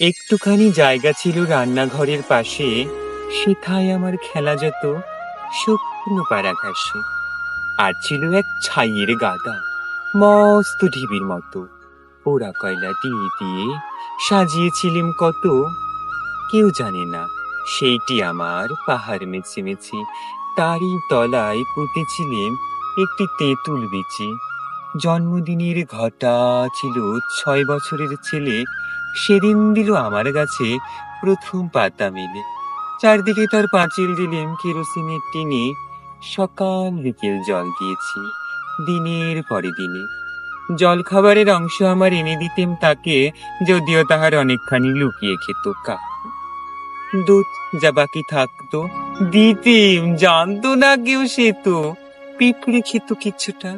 একটুখানি জায়গা ছিল রান্নাঘরের পাশে। সেথায় আমার খেলা যেত শুকনো পাড়া ঘাসে আর ছিল এক ছাইয়ের গাদা মস্ত ঢিবির মতো। পোড়া কয়লা দিয়ে দিয়ে সাজিয়েছিলাম কত, কেউ জানে না। সেইটি আমার পাহাড় মেছে মেছে তারই তলায় পুঁতেছিলেন একটি তেঁতুল বিচি। জন্মদিনের ঘটা ছিল ছয় বছরের ছেলে সেদিন দিল আমার কাছে প্রথম পাতা মেলে। চারদিকে তার পাঁচিল দিলেন কেরোসিনের টিনে। সকাল বিকেল জল দিয়েছি, দিনের পরে দিনে। জল খাবারের অংশ আমার এনে দিতেম তাকে, যদিও তাহার অনেকখানি লুকিয়ে খেত কা দুধ যা বাকি থাকতো, দিতেম, জানতো না কেউ সে তো। পিঁপড়ে খেত কিছুটা,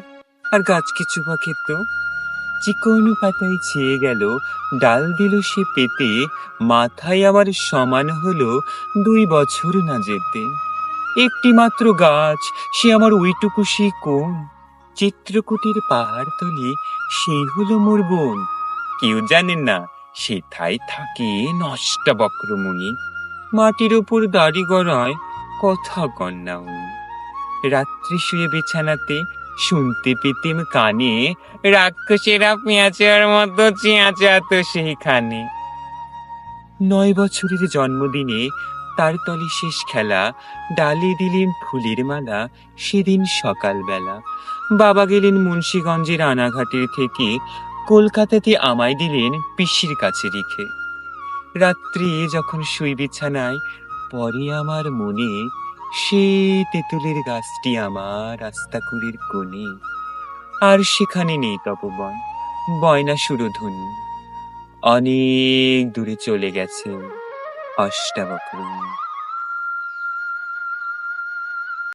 আর গাছ কিছু বা খেত। চিকন পাতায় ছেয়ে গেল, ডাল দিল সে পেতে, মাথায় আমার সমান হলো দুই বছর না যেতে। একটি মাত্র গাছ, সে আমার ওইটুকু সে কোন চিত্রকুটির পাহাড় তলে সেই হলো মোর বোন। কেউ জানেন না সেথায় থাকে নষ্ট বক্রমণি মাটির ওপর দাড়ি গড়ায় কথা কন্যা রাত্রি শুয়ে বিছানাতে শুনতে পেতেম কানে রাক্ষসেরা পেঁয়াজের মতো চেঁচাতো সেইখানে। নয় বছরের জন্মদিনে তার তলে শেষ খেলা, ডালে দিলেন ফুলের মালা, সেদিন সকালবেলা। বাবা গেলেন মুন্সীগঞ্জের আনাঘাটের থেকে, কলকাতাতে আমায় দিলেন পিসির কাছে রেখে। রাত্রি যখন শুই বিছানায়, পরে আমার মনে সে তেঁতুলের গাছটি আমার রাস্তাকুড়ির কোণে। আর সেখানে নেই তপবন বয়না সুরধ্বনি। অনেক দূরে চলে গেছে অষ্টাবক্রমী